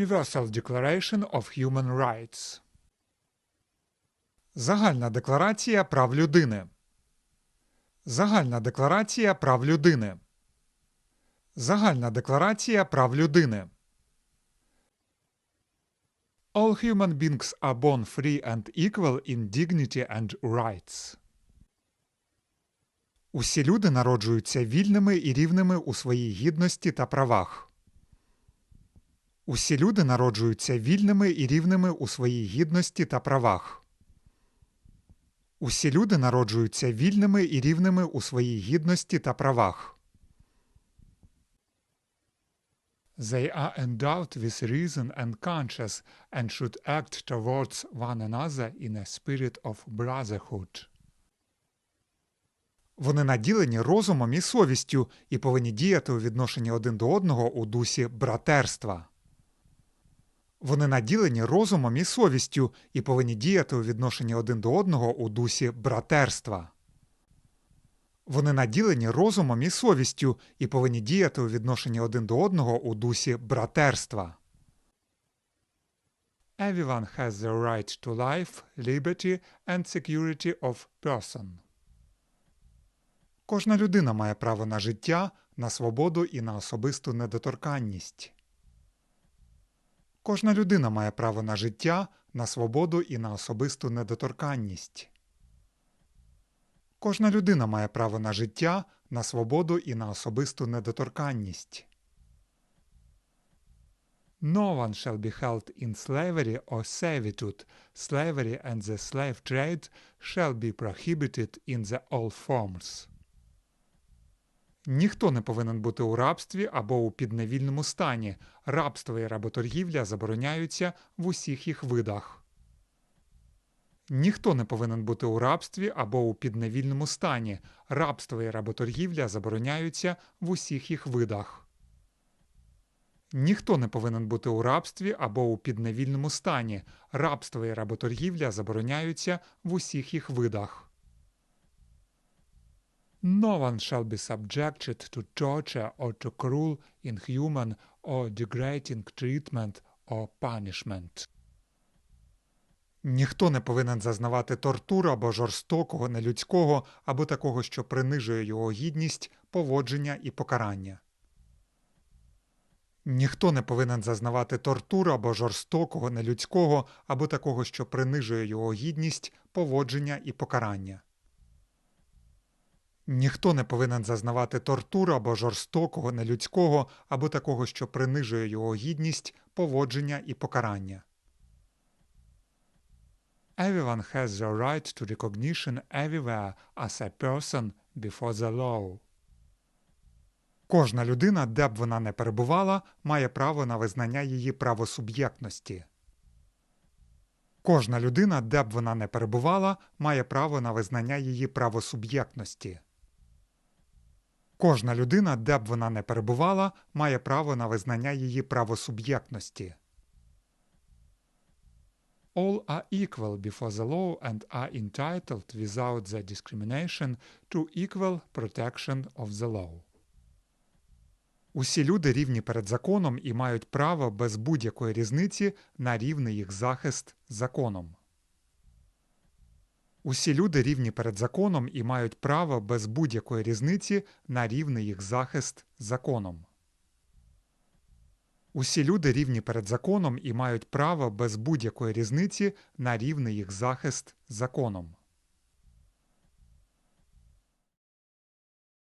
Universal Declaration of Human Rights. Загальна декларація прав людини. Загальна декларація прав людини. Загальна декларація прав людини. All human beings are born free and equal in dignity and rights. Усі люди народжуються вільними і рівними у своїй гідності та правах. Усі люди народжуються вільними і рівними у своїй гідності та правах. Усі люди народжуються вільними і рівними у своїй гідності та правах. They are endowed with reason and conscience and should act towards one another in a spirit of brotherhood. Вони наділені розумом і совістю і повинні діяти у відношенні один до одного у дусі братерства. Вони наділені розумом і совістю і повинні діяти у відношенні один до одного у дусі братерства. Вони наділені розумом і совістю і повинні діяти у відношенні один до одного у дусі братерства. Everyone has the right to life, liberty and security of person. Кожна людина має право на життя, на свободу і на особисту недоторканність. Кожна людина має право на життя, на свободу і на особисту недоторканність. Кожна людина має право на життя, на свободу і на особисту недоторканність. No one shall be held in slavery or servitude. Slavery and the slave trade shall be prohibited in the all forms. Ніхто не повинен бути у рабстві або у підневільному стані. Рабство і работоргівля забороняються в усіх їх видах. Ніхто не повинен бути у рабстві або у підневільному стані. Рабство і работоргівля забороняються в усіх їх видах. Ніхто не повинен бути у рабстві або у підневільному стані. Рабство і работоргівля забороняються в усіх їх видах. No one shall be subjected to torture or to cruel, inhuman or degrading treatment or punishment. Ніхто не повинен зазнавати тортур або жорстокого, нелюдського, або такого, що принижує його гідність, поводження і покарання. Ніхто не повинен зазнавати тортур або жорстокого, нелюдського, або такого, що принижує його гідність, поводження і покарання. Ніхто не повинен зазнавати тортур або жорстокого, нелюдського, або такого, що принижує його гідність, поводження і покарання. Everyone has the right to recognition everywhere as a person before the law. Кожна людина, де б вона не перебувала, має право на визнання її правосуб'єктності. Кожна людина, де б вона не перебувала, має право на визнання її правосуб'єктності. Кожна людина, де б вона не перебувала, має право на визнання її правосуб'єктності. All are equal before the law and are entitled without the discrimination to equal protection of the law. Усі люди рівні перед законом і мають право без будь-якої різниці на рівний їх захист законом. Усі люди рівні перед законом і мають право без будь-якої різниці на рівний їх захист законом. Усі люди рівні перед законом і мають право без будь-якої різниці на рівний їх захист законом.